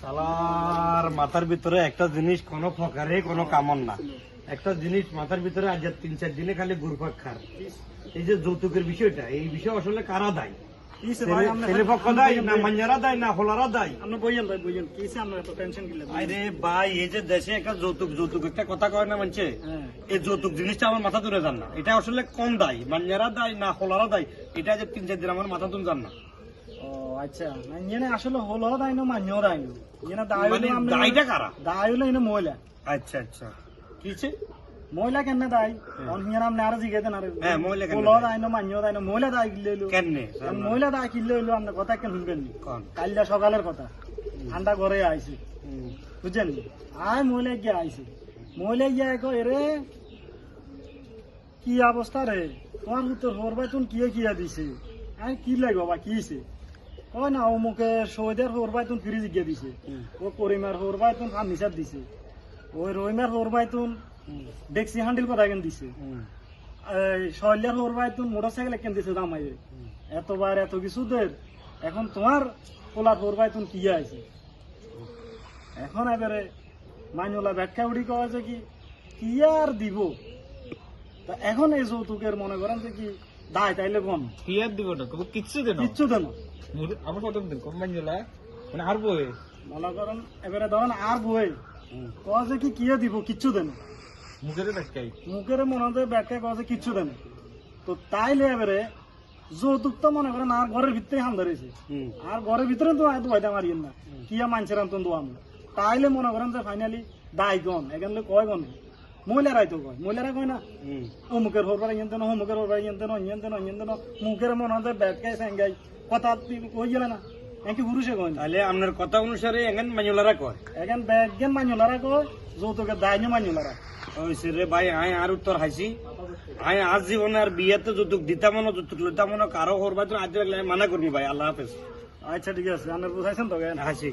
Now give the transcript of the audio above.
শালার মাথার ভিতরে একটা জিনিস কোনো প্রকারে কোনো কামন না। একটা জিনিস মাথার ভিতরে আজ তিন চার দিনে খালি ঘুরপাক খার। এই যে যৌতুকের বিষয়টা এই বিষয় আসলে কারা দায়? আমরা হ্যাঁ। এই যৌতুক জিনিসটা আমার মাথা তুলে যান না। এটা আসলে কম দায়। মাঞ্জারা দায় না হোলারা দায়। এটা যে তিন চার দিন আমার মাথা তুলে যান না। আচ্ছা। আসলে হলো দাই মান্য দাই ইয়েনে মানে আমরা দায়টা কারা? ইনে মহিলা। আচ্ছা আচ্ছা। কিছে? মহিলা কেন অন হিয়ার আপনি আর জিগে দেন আর হ্যাঁ, মহিলা কেন হলো? দাই মান্য দাই মহিলা কিলে হলো কেনে? মহিলা কিলে হলো আপনি কথা কেন শুনবেন নি। কোন? কালটা সকালের কথা। ঠান্ডা ঘরে আইছে। বুঝছেন আয় মহিলা গিয়ে আইছে। মহিলা গিয়ে কো এরে কি অবস্থা রে? তোমার উত্তর হরবাই তুমি কিয়ে কিয়া দিছে? আই কি লাগবে বা কি কয় না অমুকে সৌদের হরবাই তুমি ফ্রিজ গিয়ে দিছে। ও করিমার হরবাই তুমি ফার্নিচার দিছে। ওই রহিমার তুমি হুম। ডেক্সি হ্যান্ডেল কথা কেন দিছে? শৈলের হরবাই তুমি মোটর সাইকেল কেন দিছে দামাই এতবার এত কিছু দের এখন তোমার পোলার হরবাই তুমি কি আছে এখন এবারে মাইনলা ব্যাখ্যা উড়ি কওয়া যে কি কি আর দিব? তা এখন এই যৌতুকের মনে করেন যে কি দায় তাইলে কোন পিয়ার দিব না কিচ্ছু দেন কিচ্ছু দেন আমার কত দিন কম মানে আর বই মনে করেন এবারে ধরেন আর বই। যে কি কিয়ে দিব কিচ্ছু দেন মুখের দেখাই মুখের মনে হয় কওয়া যে কিচ্ছু দেন তো তাইলে এবারে যৌতুক তো মনে করেন আর ঘরের ভিতরে হাম ধরেছে। আর ঘরের ভিতরে তো আয় দোয়াইতে মারিয়েন না। কিয়া মানছে রাম তো দোয়াম তাইলে মনে করেন যে ফাইনালি দায় গন এখানে কয় গন মহিলারাই তো কয় মহিলারা কয় না। অমুকের হরবার ইয়েন দেন অমুকের দেন ইয়েন দেন ইয়েন দেন মুখের মনে হয় ব্যাটকাই স্যাঙ্গাই কথা কই গেলে না? একে পুরুষে কয় তাহলে আপনার কথা অনুসারে এখান মাইনুলারা কয়। এখন ব্যাগেন মান্যলারা কয় যৌতুকের দায় নিয়ে মান্যলারা ওই রে ভাই আয় আর উত্তর হাসি আয় আজ জীবনে আর বিয়েতে যৌতুক দিতাম না যৌতুক লইতাম না কারও হরবা তো আজ মানা করবি ভাই আল্লাহ হাফেজ। আচ্ছা ঠিক আছে। আপনার বুঝাইছেন তো হাসি।